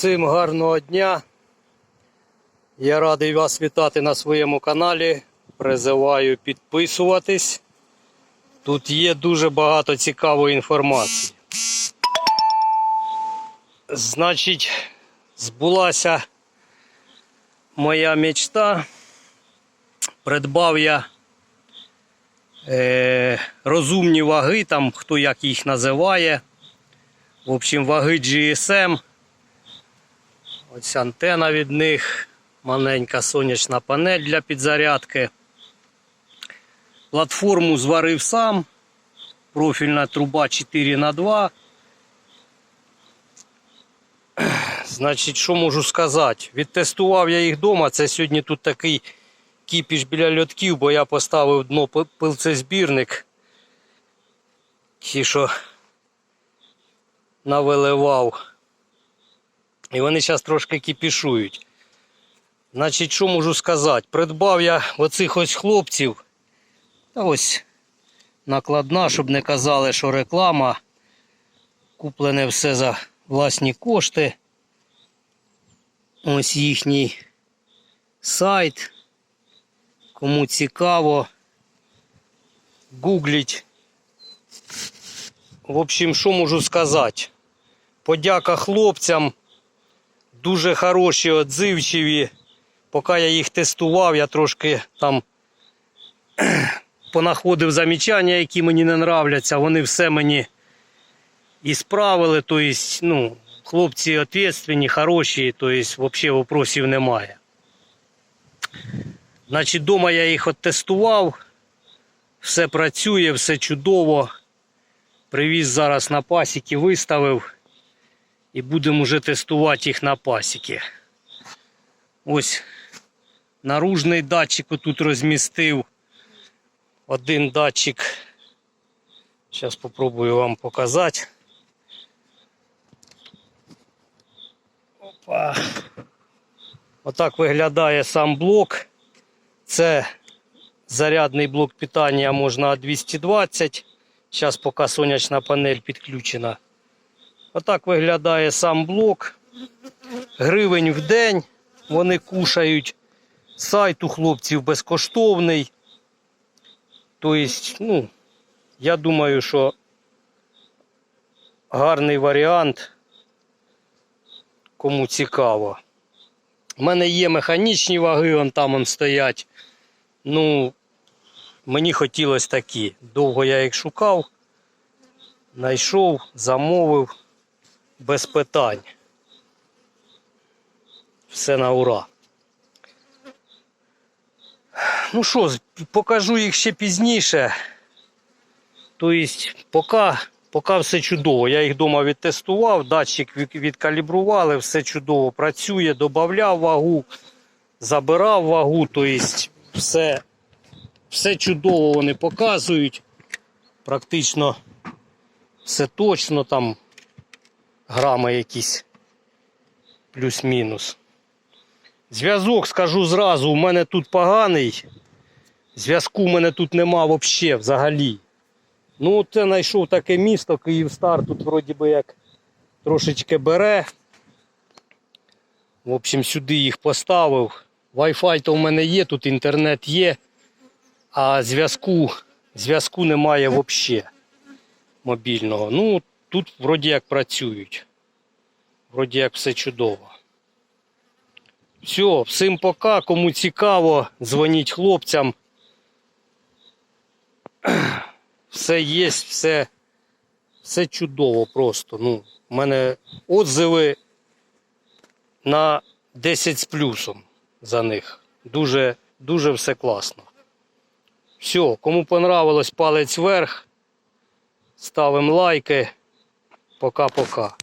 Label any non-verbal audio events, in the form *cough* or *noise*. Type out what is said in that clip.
Всім гарного дня. Я радий вас вітати на своєму каналі. Призиваю підписуватись. Тут є дуже багато цікавої інформації. Значить, збулася моя мечта. Придбав я е, розумні ваги, там хто як їх називає. В общем, ваги GSM. Ось антена від них, маленька сонячна панель для підзарядки. Платформу зварив сам. Профільна труба 4 на 2 Значить, що можу сказати? Відтестував я їх вдома. Це сьогодні тут такий кіпіш біля льотків, бо я поставив дно пилцезбірник. Ті, що навиливав. І вони зараз трошки кипішують. Значить, що можу сказати? Придбав я оцих ось хлопців. Та ось накладна, щоб не казали, що реклама. Куплене все за власні кошти. Ось їхній сайт. Кому цікаво, гугліть. В общем, що можу сказати? Подяка хлопцям. Дуже хороші, отзивчиві. Поки я їх тестував, я трошки там понаходив замічання, які мені не нравляться. Вони все мені і справили. Тобто, ну, хлопці відповідальні, хороші, тобто взагалі вопросів немає. Значить, вдома я їх оттестував. Все працює, все чудово. Привіз зараз на пасіки, виставив. І будемо вже тестувати їх на пасіки. Ось наружний датчик тут розмістив. Один датчик. Зараз спробую вам показати. Опа. Отак виглядає сам блок. Це зарядний блок питання можна 220. Зараз поки сонячна панель підключена. Отак виглядає сам блок. Гривень в день вони кушають. Сайт у хлопців безкоштовний. Тобто, ну, я думаю, що гарний варіант. Кому цікаво. У мене є механічні ваги, вон там вон стоять. Ну, мені хотілося такі. Довго я їх шукав, знайшов, замовив без питань. Все на ура. Ну що, покажу їх ще пізніше. Тобто, поки, поки все чудово. Я їх вдома відтестував, датчик відкалібрували, все чудово працює, додавав вагу, забирав вагу, тобто все, все чудово вони показують. Практично все точно там грами якісь плюс-мінус. Зв'язок, скажу зразу, у мене тут поганий. Зв'язку у мене тут нема взагалі, взагалі. Ну, я знайшов таке місто, Київстар, тут вроді би як трошечки бере. В общем, сюди їх поставив. Wi-Fi то в мене є, тут інтернет є, а зв'язку, зв'язку немає взагалі мобільного. Ну, тут вроді як працюють. Вроді як все чудово. Все, всім пока. Кому цікаво, дзвоніть хлопцям. *clears throat* Все є, все, все чудово просто. Ну, у мене отзиви на 10 з плюсом за них. Дуже, дуже все класно. Все, кому понравилось, палець вверх. Ставимо лайки. Пока-пока.